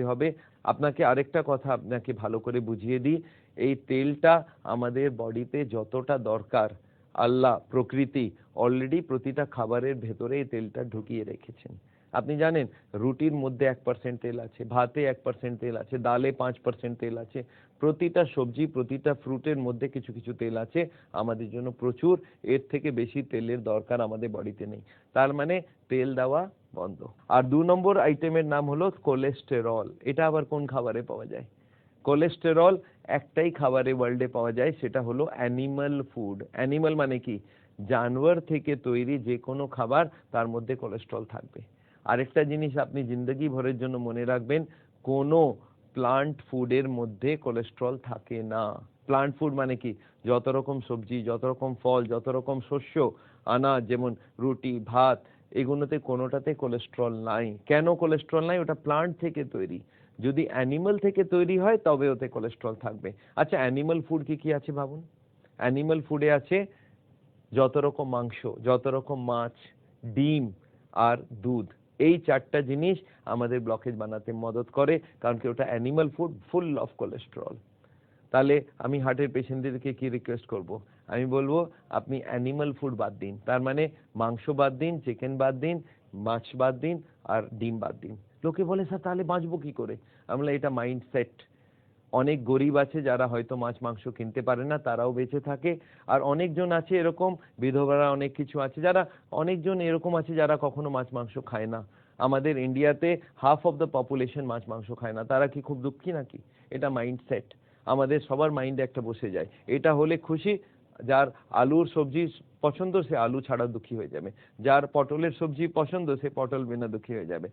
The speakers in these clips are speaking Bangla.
বাঁচতে হবে। আপনাকে আরেকটা কথা আপনাকে ভালো করে বুঝিয়ে দিই। এই তেলটা আমাদের বডিতে যতটা দরকার, আল্লাহ প্রকৃতি অলরেডি প্রতিটা খাবারের ভেতরে এই তেলটা ঢুকিয়ে রেখেছেন। আপনি জানেন, রুটির মধ্যে এক পার্সেন্ট তেল আছে, ভাতে এক পার্সেন্ট তেল আছে, ডালে পাঁচ পার্সেন্ট তেল আছে, প্রতিটা সবজি, প্রতিটা ফ্রুটের মধ্যে কিছু কিছু তেল আছে, আমাদের জন্য প্রচুর, এর থেকে বেশি তেলের দরকার আমাদের বডিতে নেই। তার মানে তেল দেওয়া বন্ধ। আর দু নম্বর আইটেমের নাম হলো কোলেস্টেরল এটা আবার কোন খাবারে পাওয়া যায়? কোলেস্টেরল একটাই খাবারে ওয়ার্ল্ডে পাওয়া যায়, সেটা হলো অ্যানিমাল ফুড অ্যানিমাল মানে কি? জানোয়ার থেকে তৈরি যে কোনো খাবার, তার মধ্যে কোলেস্ট্রল থাকবে। আরেকটা জিনিস আপনি জিন্দগি ভরের জন্য মনে রাখবেন, কোনো প্লান্ট ফুডের মধ্যে কোলেস্ট্রল থাকে না। প্লান্ট ফুড মানে কি? যত রকম সবজি, যত রকম ফল, যত রকম শস্য আনাজ যেমন রুটি, ভাত, এগুলোতে কোনোটাতে কোলেস্ট্রল নাই। কেন কোলেস্ট্রল নাই? ওটা প্লান্ট থেকে তৈরি। যদি অ্যানিমাল থেকে তৈরি হয়, তবে ওতে কোলেস্ট্রল থাকবে। আচ্ছা অ্যানিমাল ফুড কি কি আছে ভাবুন? অ্যানিমাল ফুডে আছে যত রকম মাংস, যত রকম মাছ, ডিম আর দুধ। এই চারটা জিনিস আমাদের ব্লকেজ বানাতে মদত করে, কারণ কি ওটা animal food full of cholesterol তাহলে আমি হার্টের পেশেন্টদেরকে কি রিকোয়েস্ট করব? আমি বলব, আপনি অ্যানিমাল ফুড বাদ দিন। তার মানে মাংস বাদ দিন চিকেন বাদ দিন, মাছ বাদ দিন, আর ডিম বাদ দিন। লোকে বলে, স্যার, তাহলে বাঁচবো কি করে? আমরা এটা মাইন্ডসেট অনেক গরিব আছে যারা হয়তো মাছ, মাংস কিনতে পারে না, তারাও বেঁচে থাকে। আর অনেকজন আছে এরকম, বিধবারা অনেক কিছু আছে, যারা অনেকজন এরকম আছে যারা কখনো মাছ, মাংস খায় না। আমাদের ইন্ডিয়াতে হাফ অফ দ্য পপুলেশন মাছ, মাংস খায় না। তারা কি খুব দুঃখী নাকি? এটা মাইন্ডসেট আমাদের সবার মাইন্ডে একটা বসে যায়। এটা হলে খুশি, যার আলুর সবজি পছন্দ, সে আলু ছাড়া দুঃখী হয়ে যাবে। যার পটলের সবজি পছন্দ, সে পটল বিনা দুঃখী হয়ে যাবে।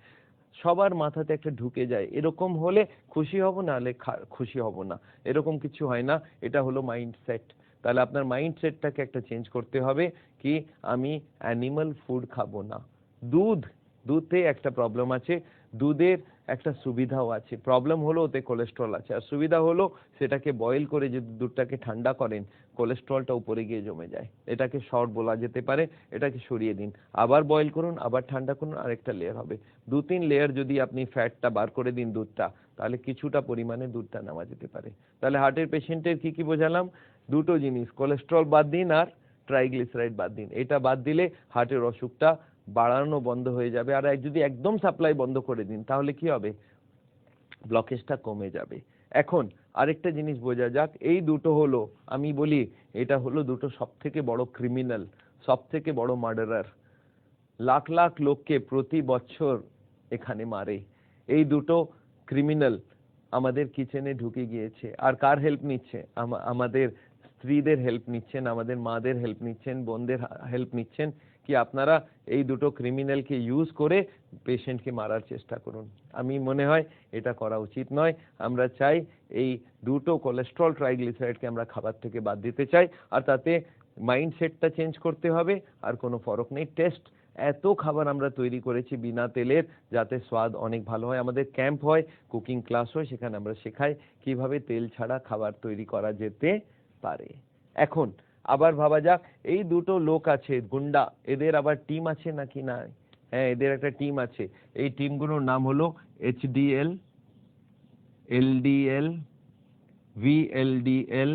সবার মাথাতে একটা ঢুকে যায়। এরকম হলে খুশি হব না হলে খুশি হব না। এরকম কিছু হয় না। এটা হলো মাইন্ডসেট তাহলে আপনার মাইন্ডসেটটাকে একটা চেঞ্জ করতে হবে কি, আমি অ্যানিমাল ফুড খাব না। দুধ, দুধে একটা প্রবলেম আছে। দুধের একটা সুবিধাও আছে। প্রবলেম হলো ওতে কোলেস্ট্রল আছে। আর সুবিধা হলো সেটাকে বয়েল করে যদি দুধটাকে ঠান্ডা করেন কোলেস্ট্রলটা উপরে গিয়ে জমে যায়। এটাকে শর্ট বলা যেতে পারে, এটাকে সরিয়ে দিন। আবার বয়েল করুন, আবার ঠান্ডা করুন, আরেকটা লেয়ার হবে। দু তিন লেয়ার যদি আপনি ফ্যাটটা বার করে দিন দুধটা, তাহলে কিছুটা পরিমাণে দুধটা নেওয়া যেতে পারে। তাহলে হার্টের পেশেন্টের কি কি বোঝালাম? দুটো জিনিস কোলেস্ট্রল বাদ দিন আর ট্রাইগ্লিসারাইড বাদ দিন। এটা বাদ দিলে হার্টের অসুখটা বাড়ানো বন্ধ হয়ে যাবে আর যদি একদম সাপ্লাই বন্ধ করে দিন, তাহলে কি হবে? ব্লকেজটা কমে যাবে। এখন আরেকটা জিনিস বোঝা যাক, এই দুটো হলো, আমি বলি এটা হলো দুটো সব থেকে বড় ক্রিমিনাল সব থেকে বড় মার্ডারার লাখ লাখ লোককে প্রতি বছর এখানে মারে। এই দুটো ক্রিমিনাল আমাদের কিচেনে ঢুকে গিয়েছে। আর কার হেল্প নিচ্ছে? আমাদের স্ত্রীদের হেল্প নিচ্ছেন, আমাদের মাদের হেল্প নিচ্ছেন, বোনদের হেল্প নিচ্ছেন। কি আপনারা এই দুটো ক্রিমিনালকে ইউজ করে পেশেন্টকে মারার চেষ্টা করুন। আমি মনে হয় এটা করা উচিত নয়। আমরা চাই এই দুটো কোলেস্ট্রল ট্রাইগ্লিসারাইডকে আমরা খাবার থেকে বাদ দিতে চাই আর তাতে মাইন্ডসেটটা চেঞ্জ করতে হবে। আর কোনো ফরক নেই। টেস্ট এত খাবার আমরা তৈরি করেছি বিনা তেলের যাতে স্বাদ অনেক ভালো হয়। আমাদের ক্যাম্প হয় কুকিং ক্লাস হয়, সেখানে আমরা শেখাই কীভাবে তেল ছাড়া খাবার তৈরি করা যেতে পারে। এখন আবার ভাবা যাক, এই দুটো লোক আছে, গুন্ডা, এদের আবার টিম আছে নাকি না হ্যাঁ এদের একটা টিম আছে। এই টিমগুলোর নাম হলো এইচডিএল এলডিএল ভিএলডিএল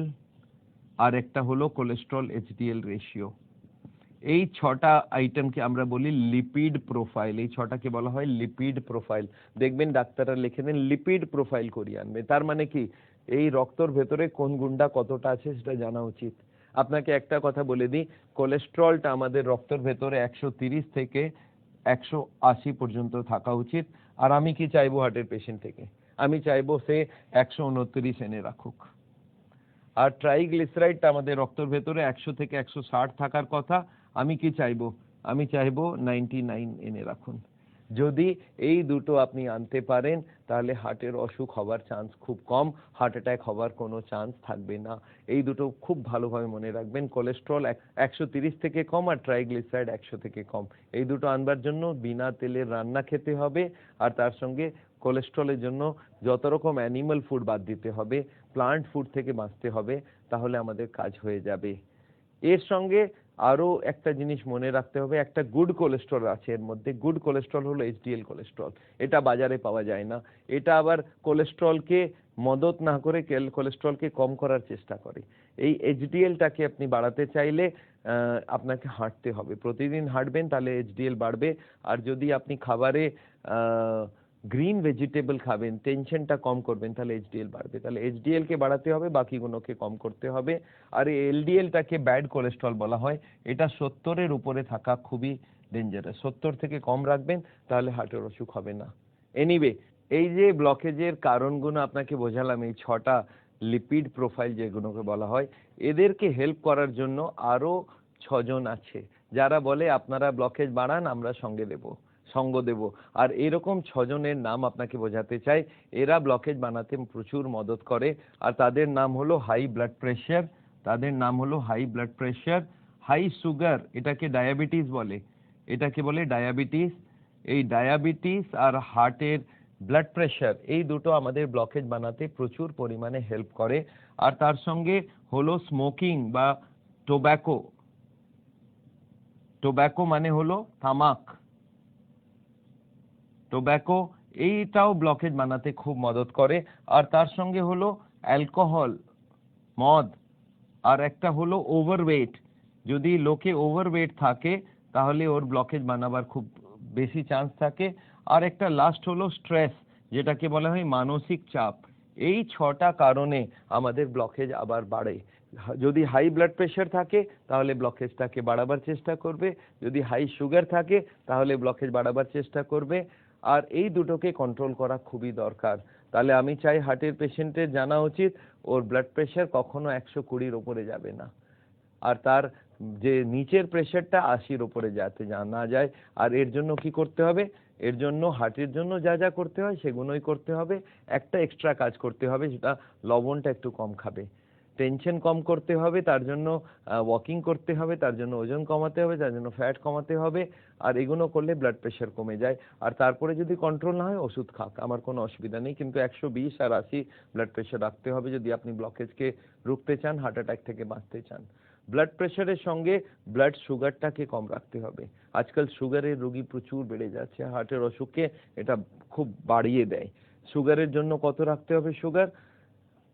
আর একটা হলো কোলেস্ট্রল এইচডিএল রেশিও এই ছটা আইটেমকে আমরা বলি লিপিড প্রোফাইল এই ছটাকে বলা হয় লিপিড প্রোফাইল দেখবেন ডাক্তাররা লিখে দেন লিপিড প্রোফাইল করিয়ে আনবে। তার মানে কি? এই রক্তর ভেতরে কোন গুন্ডা কতটা আছে সেটা জানা উচিত। আপনাকে একটা কথা বলে দিই কোলেস্ট্রলটা আমাদের রক্তের ভেতরে একশো তিরিশ থেকে একশো আশি পর্যন্ত থাকা উচিত। আর আমি কি চাইব হার্টের পেশেন্ট থেকে? আমি চাইব সে একশো উনত্রিশ এনে রাখুক। আর ট্রাইগ্লিসারাইডটা আমাদের রক্তের ভেতরে একশো থেকে একশো ষাট থাকার কথা। আমি কি চাইব? আমি চাইব নাইনটি নাইন এনে রাখুন। যদি এই দুটো আপনি আনতে পারেন, তাহলে হার্টের অসুখ হবার চান্স খুব কম। হার্ট অ্যাটাক হবার কোনো চান্স থাকবে না। এই দুটো খুব ভালোভাবে মনে রাখবেন। কোলেস্ট্রল একশো তিরিশ থেকে কম আর ট্রাইগ্লিসাইড একশো থেকে কম। এই দুটো আনবার জন্য বিনা তেলের রান্না খেতে হবে। আর তার সঙ্গে কোলেস্ট্রলের জন্য যত রকম অ্যানিমাল ফুড বাদ দিতে হবে প্লান্ট ফুড থেকে বাঁচতে হবে, তাহলে আমাদের কাজ হয়ে যাবে। এর সঙ্গে আরও একটা জিনিস মনে রাখতে হবে, একটা গুড কোলেস্ট্রল আছে এর মধ্যে। গুড কোলেস্ট্রল হলো এইচডিএল কোলেস্ট্রল এটা বাজারে পাওয়া যায় না। এটা আবার কোলেস্ট্রলকে মদত না করে কেল- কোলেস্ট্রলকে কম করার চেষ্টা করে। এই এইচডিএলটাকে আপনি বাড়াতে চাইলে আপনাকে হাঁটতে হবে। প্রতিদিন হাঁটবেন তাহলে এইচডিএল বাড়বে। আর যদি আপনি খাবারে গ্রিন ভেজিটেবল খাবেন টেনশনটা কম করবেন, তাহলে এইচডিএল বাড়বে। তাহলে এইচডিএল কে বাড়াতে হবে, বাকিগুলোকে কম করতে হবে। আর এলডিএলটাকে ব্যাড কোলেস্ট্রল বলা হয়, এটা সত্তরের উপরে থাকা খুবই ডেঞ্জারাস সত্তর থেকে কম রাখবেন, তাহলে হার্টের অসুখ হবে না। এনিওয়ে এই যে ব্লকেজের কারণগুলো আপনাকে বোঝালাম, এই ছটা লিপিড প্রোফাইল যেগুলোকে বলা হয়, এদেরকে হেল্প করার জন্য আরও ছজন আছে। যারা বলে, আপনারা ব্লকেজ বাড়ান, আমরা সঙ্গে দেব। সঙ্গ দেব। আর এরকম ছজনের নাম আপনাকে বোঝাতে চাই। এরা ব্লকেজ বানাতে প্রচুর মদত করে। আর তাদের নাম হলো হাই ব্লাড প্রেশার তাদের নাম হলো high blood pressure high sugar এটাকে ডায়াবেটিস বলে। এটাকে বলে ডায়াবেটিস এই ডায়াবেটিস আর হার্টের ব্লাড প্রেশার এই দুটো আমাদের ব্লকেজ বানাতে প্রচুর পরিমাণে হেল্প করে। আর তার সঙ্গে হলো স্মোকিং বা টোব্যাকো টোব্যাকো মানে হলো তামাক। টোব্যাকো এইটাও ব্লকেজ বানাতে খুব মদত করে। আর তার সঙ্গে হলো অ্যালকোহল, মদ, আর একটা হলো ওভারওয়েট। যদি লোকে ওভারওয়েট থাকে, তাহলে ওর ব্লকেজ বানাবার খুব বেশি চান্স থাকে। আর একটা লাস্ট হলো স্ট্রেস যেটাকে বলা হয় মানসিক চাপ। এই ছটা কারণে আমাদের ব্লকেজ আবার বাড়ে। যদি হাই ব্লাড প্রেশার থাকে, তাহলে ব্লকেজটাকে বাড়াবার চেষ্টা করবে। যদি হাই সুগার থাকে, তাহলে ব্লকেজ বাড়াবার চেষ্টা করবে। আর এই দুটোকে কন্ট্রোল করা খুবই দরকার। তাহলে আমি চাই হার্টের পেশেন্টের জানা উচিত, ওর ব্লাড প্রেশার কখনো একশো কুড়ির ওপরে যাবে না। আর তার যে নিচের প্রেশারটা আশির ওপরে যাতে না যায়। আর এর জন্য কি করতে হবে? এর জন্য হার্টের জন্য যা যা করতে হয় সেগুলোই করতে হবে। একটা এক্সট্রা কাজ করতে হবে, সেটা লবণটা একটু কম খাবে। টেনশন কম করতে হবে, তার জন্য ওয়াকিং করতে হবে, তার জন্য ওজন কমাতে হবে, তার জন্য ফ্যাট কমাতে হবে, আর এগুলো করলে ব্লাড প্রেশার কমে যায়। আর তারপরে যদি কন্ট্রোল না হয়, ওষুধ খাক, আমার কোনো অসুবিধা নেই। কিন্তু একশো বিশ আর আশি ব্লাড প্রেশার রাখতে হবে, যদি আপনি ব্লকেজকে রুখতে চান হার্ট অ্যাটাক থেকে বাঁচতে চান। ব্লাড প্রেশারের সঙ্গে ব্লাড সুগারটাকে কম রাখতে হবে। আজকাল সুগারের রোগী প্রচুর বেড়ে যাচ্ছে হার্টের অসুখকে এটা খুব বাড়িয়ে দেয়। সুগারের জন্য কত রাখতে হবে সুগার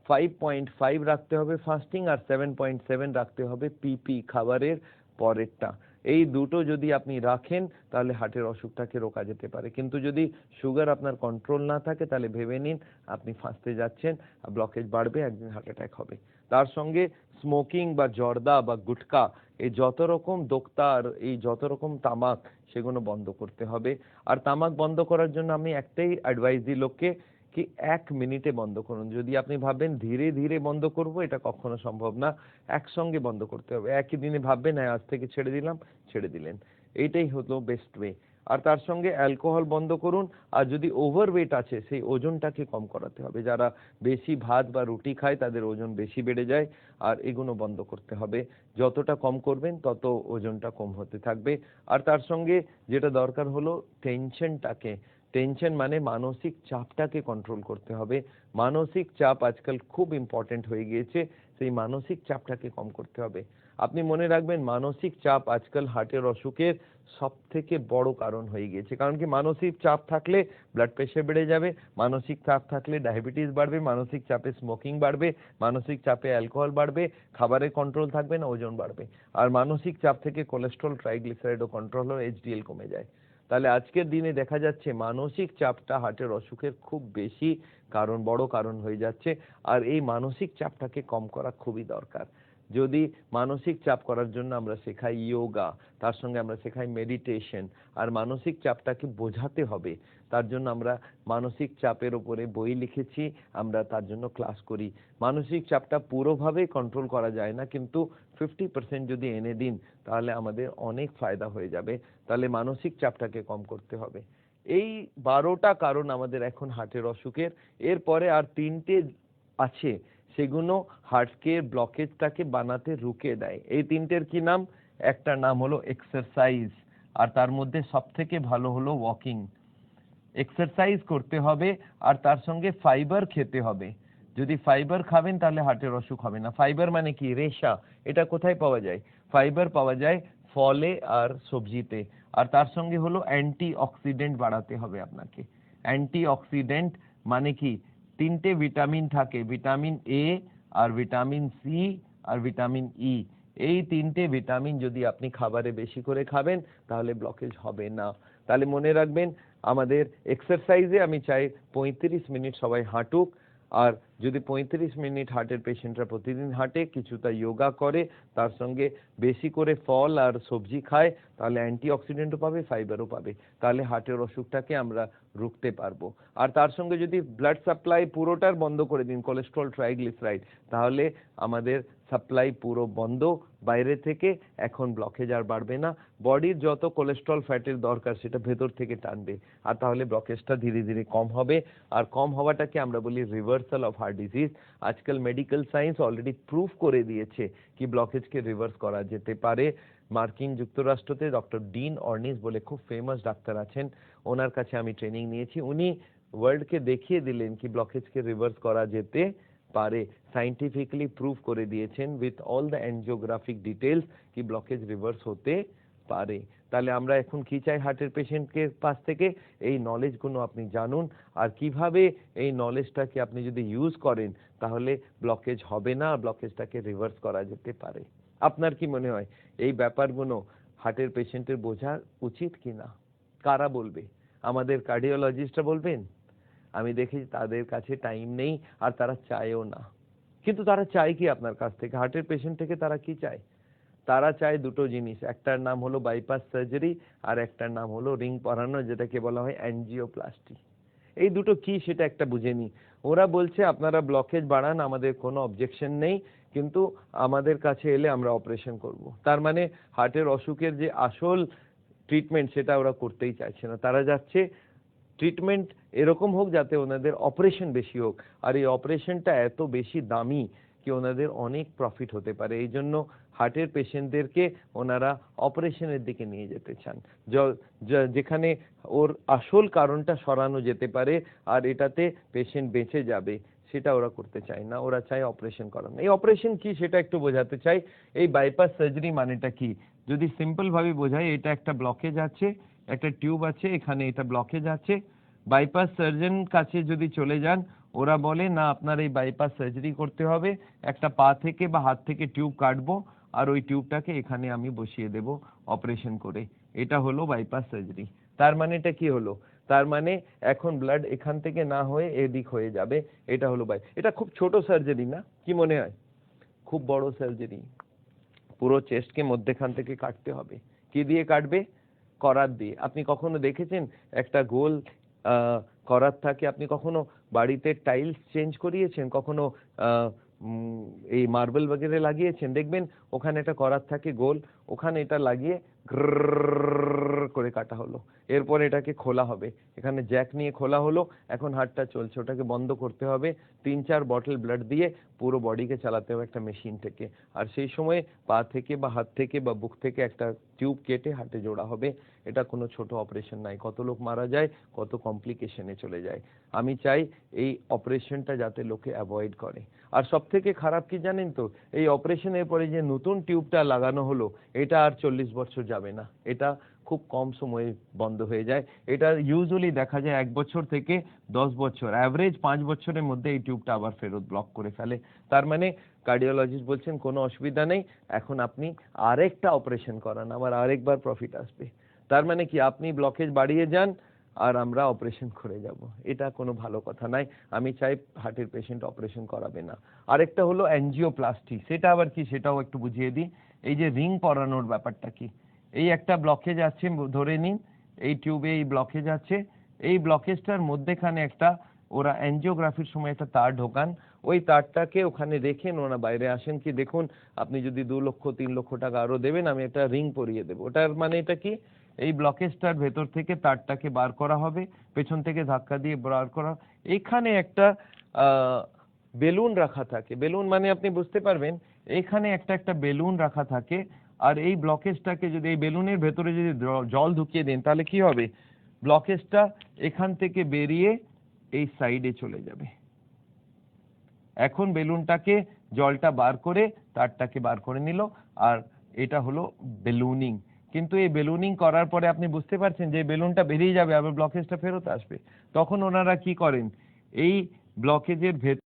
ফাইভ পয়েন্ট ফাইভ রাখতে হবে ফাস্টিং আর সেভেন পয়েন্ট সেভেন রাখতে হবে পিপি খাবারের পরেরটা। এই দুটো যদি আপনি রাখেন, তাহলে হার্টের অসুখটাকে রোকা যেতে পারে। কিন্তু যদি সুগার আপনার কন্ট্রোল না থাকে, তাহলে ভেবে নিন আপনি ফাঁসতে যাচ্ছেন ব্লকেজ বাড়বে, একদিন হার্ট অ্যাটাক হবে। তার সঙ্গে স্মোকিং বা জর্দা বা গুটকা, এই যত রকম দোক্তা আর এই যত রকম তামাক, সেগুলো বন্ধ করতে হবে। আর তামাক বন্ধ করার জন্য আমি একটাই অ্যাডভাইস দিই লোককে কি এক মিনিটে বন্ধ করুন। যদি আপনি ভাবেন ধীরে ধীরে বন্ধ করব, এটা কখনো সম্ভব না। একসঙ্গে বন্ধ করতে হবে। একই দিনে ভাববেন হ্যাঁ আজ থেকে ছেড়ে দিলাম, ছেড়ে দিলেন। এইটাই হলো বেস্ট ওয়ে আর তার সঙ্গে অ্যালকোহল বন্ধ করুন। আর যদি ওভারওয়েট আছে, সেই ওজনটাকে কম করাতে হবে। যারা বেশি ভাত বা রুটি খায়, তাদের ওজন বেশি বেড়ে যায়। আর এগুলো বন্ধ করতে হবে। যতটা কম করবেন, তত ওজনটা কম হতে থাকবে। আর তার সঙ্গে যেটা দরকার হলো, টেনশনটাকে, টেনশন মানে মানসিক চাপটাকে কন্ট্রোল করতে হবে। মানসিক চাপ আজকাল খুব ইম্পর্টেন্ট হয়ে গিয়েছে। সেই মানসিক চাপটাকে কম করতে হবে। আপনি মনে রাখবেন, মানসিক চাপ আজকাল হার্টের অসুখের সব থেকে বড় কারণ হয়ে গিয়েছে। কারণ কি, মানসিক চাপ থাকলে ব্লাড প্রেশার বেড়ে যাবে, মানসিক চাপ থাকলে ডায়াবেটিস বাড়বে, মানসিক চাপে স্মোকিং বাড়বে, মানসিক চাপে অ্যালকোহল বাড়বে, খাবারের কন্ট্রোল থাকবে না, ওজন বাড়বে। আর মানসিক চাপ থেকে কোলেস্ট্রল ট্রাইগ্লিসারাইডও কন্ট্রোল হলে এইচডিএল কমে যায়। তাহলে আজকের দিনে দেখা যাচ্ছে, মানসিক চাপটা হার্টের অসুখের খুব বেশি কারণ, বড় কারণ হয়ে যাচ্ছে। আর এই মানসিক চাপটাকে কম করা খুবই দরকার। যদি মানসিক চাপ করার জন্য আমরা শেখাই ইয়োগা তার সঙ্গে আমরা শেখাই মেডিটেশন আর মানসিক চাপটাকে বোঝাতে হবে, তার জন্য আমরা মানসিক চাপের ওপরে বই লিখেছি, আমরা তার জন্য ক্লাস করি। মানসিক চাপটা পুরোভাবে কন্ট্রোল করা যায় না, কিন্তু ফিফটি পার্সেন্ট যদি এনে দিন, তাহলে আমাদের অনেক ফায়দা হয়ে যাবে। তাহলে মানসিক চাপটাকে কম করতে হবে। এই বারোটা কারণ আমাদের এখন হার্টের অসুখের। এরপরে আর তিনটে আছে সেগুলো হার্টকে, ব্লকেজটাকে বানাতে রুকে দেয়। এই তিনটের কি নাম? একটা নাম হলো এক্সারসাইজ, আর তার মধ্যে সব থেকে ভালো হলো ওয়াকিং। এক্সারসাইজ করতে হবে, আর তার সঙ্গে ফাইবার খেতে হবে। যদি ফাইবার খাবেন, তাহলে হার্টের অসুখ হবে না। ফাইবার মানে কি? রেশা। এটা কোথায় পাওয়া যায়? ফাইবার পাওয়া যায় ফলে আর সবজিতে। আর তার সঙ্গে হলো অ্যান্টি অক্সিডেন্ট বাড়াতে হবে আপনাকে। অ্যান্টি অক্সিডেন্ট মানে কি? তিনটে ভিটামিন থাকে, ভিটামিন এ আর ভিটামিন সি আর ভিটামিন ই এই তিনটে ভিটামিন যদি আপনি খাবারে বেশি করে খাবেন, তাহলে ব্লকেজ হবে না। তাহলে মনে রাখবেন, আমাদের এক্সারসাইজে আমি চাই পঁয়ত্রিশ মিনিট সবাই হাঁটুক আর যদি পঁয়ত্রিশ মিনিট হার্টের পেশেন্টরা প্রতিদিন হাঁটে, কিছুটা যোগা করে, তার সঙ্গে বেশি করে ফল আর সবজি খায়, তাহলে অ্যান্টি অক্সিডেন্টও পাবে ফাইবারও পাবে। তাহলে হার্টের অসুখটাকে আমরা রুখতে পারব। আর তার সঙ্গে যদি ব্লাড সাপ্লাই পুরোটার বন্ধ করে দিন কোলেস্ট্রল ট্রাইগ্লিসারাইড তাহলে আমাদের সাপ্লাই পুরো বন্ধ, বাইরে থেকে এখন ব্লকেজ আর বাড়বে না। বডির যত কোলেস্ট্রল ফ্যাটের দরকার, সেটা ভেতর থেকে টানবে। আর তাহলে ব্লকেজটা ধীরে ধীরে কম হবে। আর কম হওয়াটাকে আমরা বলি রিভার্সাল অফ হার্ট ডিজিজ আজকাল মেডিকেল সায়েন্স অলরেডি প্রুফ করে দিয়েছে কি ব্লকেজকে রিভার্স করা যেতে পারে। মার্কিন যুক্তরাষ্ট্রতে ডক্টর ডিন অর্নিস বলে খুব ফেমাস ডাক্তার আছেন। ওনার কাছে আমি ট্রেনিং নিয়েছি। উনি ওয়ার্ল্ডকে দেখিয়ে দিলেন কি ব্লকেজকে রিভার্স করা যেতে পারে সাইন্টিফিকলি প্রুভ করে দিয়েছেন with all the angiographic details কি ব্লকেজ রিভার্স হতে পারে। তাহলে আমরা এখন কি চাই হার্টের পেশেন্টকে পাশ থেকে? এই নলেজগুলো আপনি জানুন। আর কীভাবে এই নলেজটাকে আপনি যদি ইউজ করেন, তাহলে ব্লকেজ হবে না ব্লকেজটাকে রিভার্স করা যেতে পারে। আপনার কি মনে হয়, এই ব্যাপারগুলো হার্টের পেশেন্টের বোঝা উচিত কি না কারা বলবে? আমাদের কার্ডিওলজিস্টরা বলবেন? আমি দেখেছি তাদের কাছে টাইম নেই আর তারা চায়ও না। কিন্তু তারা চায় কি আপনার কাছ থেকে? হার্টের পেশেন্ট থেকে তারা কি চায়? তারা চায় দুটো জিনিস, একটার নাম হলো বাইপাস সার্জারি আর একটার নাম হলো রিং পরানো, যেটাকে বলা হয় অ্যানজিওপ্লাস্টি এই দুটো কি সেটা একটা বুঝে নি ওরা বলছে, আপনারা ব্লকেজ বাড়ান, আমাদের কোনো অবজেকশন নেই, কিন্তু আমাদের কাছে এলে আমরা অপারেশন করব। তার মানে হার্টের অসুখের যে আসল ট্রিটমেন্ট সেটা ওরা করতেই চাইছে না। তারা যাচ্ছে ট্রিটমেন্ট এরকম হোক যাতে ওনাদের অপারেশন বেশি হোক। আর এই অপারেশনটা এত বেশি দামি কি ওনাদের অনেক প্রফিট হতে পারে। এই জন্য হার্টের পেশেন্টদেরকে ওনারা অপারেশনের দিকে নিয়ে যেতে চান। যেখানে ওর আসল কারণটা সরানো যেতে পারে আর এটাতে পেশেন্ট বেঁচে যাবে, সেটা ওরা করতে চায় না। ওরা চায় অপারেশন করানো। এই অপারেশন কি সেটা একটু বোঝাতে চাই। এই বাইপাস সার্জারি মানেটা কি? যদি সিম্পল ভাবে বোঝাই, এটা একটা ব্লকেজ আছে। একটা টিউব আছে, এখানে এটা ব্লকেজ আছে। বাইপাস সার্জন কাছে যদি চলে যান, ওরা বলে, না, আপনার এই বাইপাস সার্জারি করতে হবে। একটা পা থেকে বা হাত থেকে টিউব কাটবো আর ওই টিউবটাকে এখানে আমি বসিয়ে দেব অপারেশন করে। এটা হলো বাইপাস সার্জারি তার মানে এটা কি হলো? তার মানে এখন ব্লাড এখান থেকে না হয়ে এদিক হয়ে যাবে। এটা হলো বাই এটা খুব ছোট সার্জারি না? কি মনে হয়? খুব বড় সার্জারি পুরো চেস্টকে মধ্যেখান থেকে কাটতে হবে। কি দিয়ে কাটবে? করাত দিয়ে। আপনি কখনো দেখেছেন একটা গোল করাত থাকে? আপনি কখনো বাড়িতে টাইলস চেঞ্জ করিয়েছেন? কখনো এই মার্বেল বগেরে লাগিয়েছেন? দেখবেন ওখানে একটা করাত থাকে গোল, ওখানে এটা লাগিয়ে করে কাটা হলো। এরপর এটাকে খোলা হবে। এখানে জ্যাক নিয়ে খোলা হলো। এখন হাতটা চলছে। ওটাকে বন্ধ করতে হবে। তিন চার বটল ব্লাড দিয়ে পুরো বডিকে চালাতে হবে একটা মেশিন থেকে। আর সেই সময় পা থেকে বা হাত থেকে বা বুক থেকে একটা টিউব কেটে হাতে জোড়া হবে। এটা কোনো ছোট অপারেশন নাই কত লোক মারা যায়, কত কমপ্লিকেশনে চলে যায়। আমি চাই এই অপারেশনটা যাতে লোকে অ্যাভয়েড করে। আর সব থেকে খারাপ কি জানেন তো? এই অপারেশনের পরে যে নতুন টিউবটা লাগানো হলো, এটা আর চল্লিশ বছর যাবে না। এটা খুব কম সময়ে বন্ধ হয়ে যায়। এটা ইউজুয়ালি দেখা যায় এক বছর থেকে দশ বছর। অ্যাভারেজ পাঁচ বছরের মধ্যে এই টিউবটা আবার ফেরত ব্লক করে ফেলে। তার মানে কার্ডিওলজিস্ট বলছেন, কোনো অসুবিধা নেই, এখন আপনি আরেকটা অপারেশন করান আবার আরেকবার প্রফিট আসবে। তার মানে কি, আপনি ব্লকেজ বাড়িয়ে যান আর আমরা অপারেশন করে যাব। এটা কোনো ভালো কথা নাই আমি চাই হার্টের পেশেন্ট অপারেশন করাবে না। আরেকটা হলো অ্যানজিওপ্লাস্টি সেটা আবার কি, সেটাও একটু বুঝিয়ে দিই। এই যে রিং পরানোর ব্যাপারটা কি এই একটা ব্লকেজ আছে ধরে নিন, এই টিউবে এই ব্লকেজ আছে। এই ব্লকেজটার মধ্যেখানে একটা, ওরা অ্যানজিওগ্রাফির সময় একটা তার ঢোকান। ওই তারটাকে ওখানে রেখেন ওরা বাইরে আসেন কি, দেখুন, আপনি যদি দু লক্ষ, তিন লক্ষ টাকা আরও দেবেন, আমি একটা রিং পরিয়ে দেবো। ওটার মানে এটা কি? এই ব্লকেজটার ভেতর থেকে তারটাকে বার করা হবে, পেছন থেকে ধাক্কা দিয়ে বার করা। এখানে একটা বেলুন রাখা থাকে। বেলুন মানে আপনি বুঝতে পারবেন, এখানে একটা একটা বেলুন রাখা থাকে আর এই ব্লকেজটাকে যদি, এই বেলুনের ভেতরে যদি জল ঢুকিয়ে দেন, তাহলে কি হবে? ব্লকেজটা এখান থেকে বেরিয়ে এই সাইডে চলে যাবে। এখন বেলুনটাকে জলটা বার করে তারটাকে বার করে নিল, আর এটা হলো বেলুনিং কিন্তু এই বেলুনিং করার পরে আপনি বুঝতে পারছেন যে বেলুনটা বেরিয়ে যাবে, আবার ব্লকেজটা ফেরত আসবে। তখন ওনারা কি করেন? এই ব্লকেজের ভেতর